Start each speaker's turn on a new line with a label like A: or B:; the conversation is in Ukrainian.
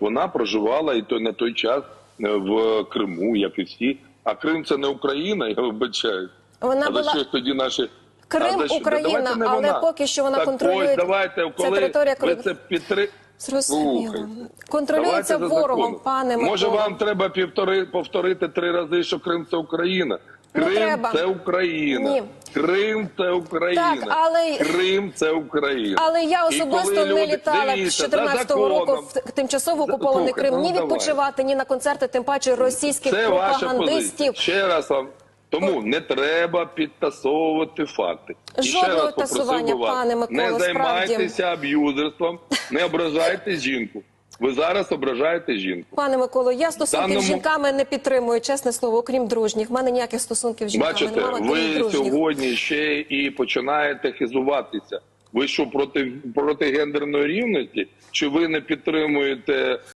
A: Вона проживала і то на той час е, в Криму, як і всі. А Крим це не Україна, я вибачаю.
B: Вона
A: а
B: була-
A: за що ж тоді наші
B: Крим
A: А за що?
B: Україна, але
A: вона.
B: поки що вона
A: так
B: контролює-
A: Ось, давайте,
B: це
A: коли
B: територія,
A: ви це підтри...
B: Зрозуміло. Контролюється ворогом,
A: законом.
B: пане Микола.
A: Може, вам треба півтори повторити три рази, що Крим це Україна.
B: Не
A: Крим
B: треба.
A: це Україна.
B: Ні.
A: Крим це Україна.
B: Так, але-
A: Крим це Україна.
B: Але я особисто не
A: люди-
B: літала з 14-го року в тимчасово окупований Крим. Ні
A: ну,
B: відпочивати, ні на концерти, тим паче російських
A: Це ваша
B: пропагандистів.
A: Ще раз вам. Тому не треба підтасовувати факти. І ще
B: Жодного
A: раз попросив
B: тасування,
A: вас,
B: пане Миколо,
A: не
B: справді.
A: займайтеся аб'юзерством, не ображайте жінку. Ви зараз ображаєте жінку.
B: Пане Миколо, я стосунків
A: Даному-
B: з жінками не підтримую, чесне слово, окрім дружніх. В мене ніяких стосунків з жінками
A: Бачите,
B: немає, крім
A: ви
B: дружніх.
A: сьогодні ще і починаєте хизуватися. Ви що проти проти гендерної рівності? Чи ви не підтримуєте